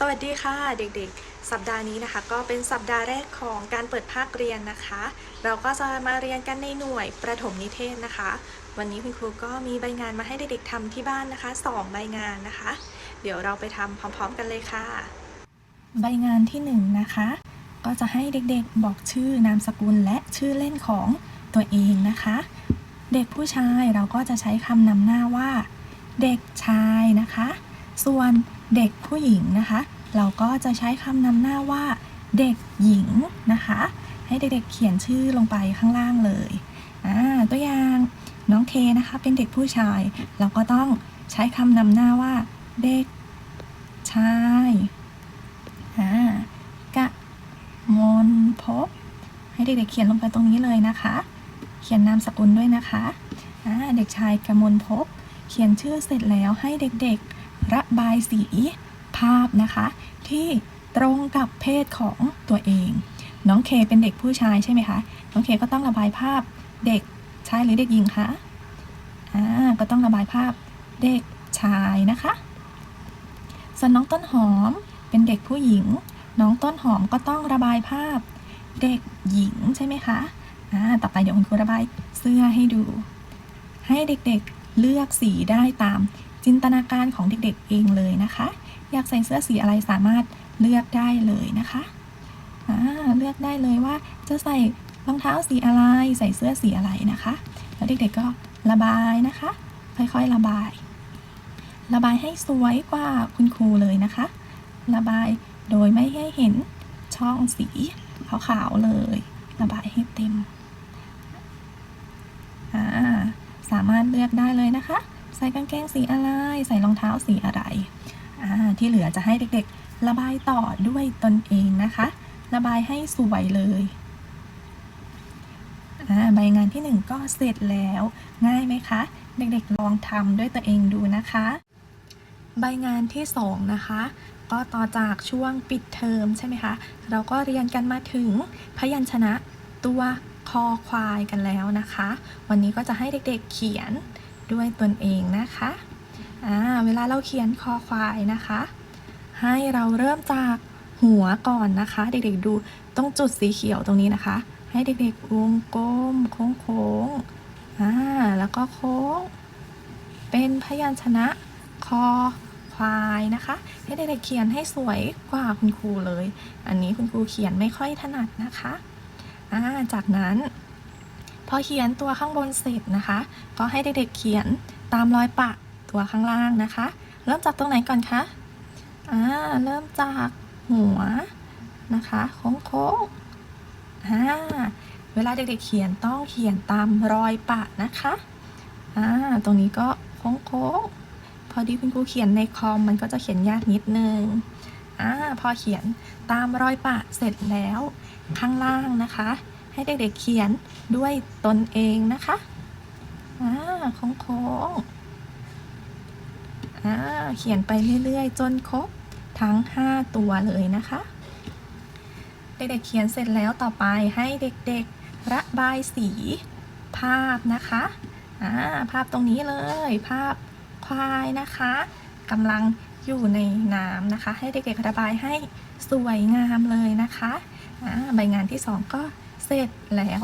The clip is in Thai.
สวัสดีค่ะเด็กๆ สัปดาห์นี้นะคะก็เป็นสัปดาห์แรกของการเปิดภาคเรียนนะคะ เราก็จะมาเรียนกันในหน่วยประถมนิเทศนะคะ วันนี้คุณครูก็มีใบงานมาให้เด็กๆทำที่บ้านนะคะสองใบงานนะคะ เดี๋ยวเราไปทำพร้อม ๆ กันเลยค่ะ ใบงานที่หนึ่งนะคะ ก็จะให้เด็กๆบอกชื่อนามสกุลและชื่อเล่นของตัวเองนะคะ เด็กผู้ชายเราก็จะใช้คำนำหน้าว่า เด็กชายนะคะ ส่วน เด็กผู้หญิงนะคะ เราก็จะใช้คำนำหน้าว่า เด็กหญิงนะคะ ให้เด็กๆเขียนชื่อลงไปข้างล่างเลยตัวอย่างน้องเคนะคะเป็นเด็กผู้ชาย เราก็ต้องใช้คำนำหน้าว่า เด็กชายกะมลภพให้เด็กๆเขียนลงไปตรงนี้เลยนะคะ เขียนนามสกุลด้วยนะคะเด็กชายกมลภพเขียนชื่อเสร็จแล้วให้เด็กๆ ระบายสีภาพนะคะ ที่ตรงกับเพศของตัวเอง น้องเคเป็นเด็กผู้ชายใช่ไหมคะ น้องเคก็ต้องระบายภาพเด็กชายหรือเด็กหญิงคะอ่าก็ต้องระบายภาพเด็กชายนะคะ ส่วนน้องต้นหอมเป็นเด็กผู้หญิง น้องต้นหอมก็ต้องระบายภาพเด็กหญิงใช่ไหมคะอ่าต่อไปเดี๋ยวคุณครูระบายเสื้อให้ดู ให้เด็กๆเลือกสีได้ตาม จินตนาการของเด็กๆเองเลยนะคะ อยากใส่เสื้อสีอะไรสามารถเลือกได้เลยนะคะเลือกได้เลยว่าจะใส่รองเท้าสีอะไร ใส่เสื้อสีอะไรนะคะ แล้วเด็กๆก็ระบายนะคะ ค่อยๆระบาย ระบายให้สวยกว่าคุณครูเลยนะคะ ระบายโดยไม่ให้เห็นช่องสีขาวๆเลย ระบายให้เต็ม สามารถเลือกได้เลยนะคะ ใส่กางเกงสีอะไร ใส่รองเท้าสีอะไร ที่เหลือจะให้เด็กๆ ระบายต่อด้วยตนเองนะคะ ระบายให้สวยเลยใบงานที่หนึ่งก็เสร็จแล้ว ง่ายไหมคะ เด็กๆลองทำด้วยตัวเองดูนะคะ ใบงานที่สองนะคะ ก็ต่อจากช่วงปิดเทอมใช่ไหมคะ เราก็เรียนกันมาถึงพยัญชนะตัวคอควายกันแล้วนะคะ วันนี้ก็จะให้เด็กๆเขียน ด้วยตนเองนะคะอ่าเวลาเราเขียนคอควายนะคะ ให้เราเริ่มจากหัวก่อนนะคะ เด็กๆดูตรงจุดสีเขียวตรงนี้นะคะ ให้เด็กๆวงกลมโค้งโค้งๆอ่าแล้วก็โค้ง เป็นพยัญชนะคอควายนะคะ ให้เด็กๆเขียนให้สวยกว่าคุณครูเลย อันนี้คุณครูเขียนไม่ค่อยถนัดนะคะอ่าจากนั้น พอเขียนตัวข้างบนเสร็จนะคะ ก็ให้เด็กๆเขียนตามรอยปะตัวข้างล่างนะคะ เริ่มจากตรงไหนก่อนคะอ่าเริ่มจากหัวนะคะโค้งๆอ่าเวลาเด็กๆเขียนต้องเขียนตามรอยปะนะคะอ่าตรงนี้ก็โค้งๆพอดีคุณครูเขียนในคอมมันก็จะเขียนยากนิดนึงอ่าพอเขียนตามรอยปะเสร็จแล้วข้างล่างนะคะ ให้เด็กๆเขียนด้วยตนเองนะคะอ่าโค้งอ่าเขียนไปเรื่อยๆ จนครบทั้ง 5 ตัวเลยนะคะ เด็กๆเขียนเสร็จแล้วต่อไปให้เด็กๆระบายสีภาพนะคะอ่าภาพตรงนี้เลย ภาพควายนะคะกำลังอยู่ในน้ำนะคะ ให้เด็กๆระบายให้สวยงามเลยนะคะอ่าใบงานที่สองก็ เสร็จแล้ว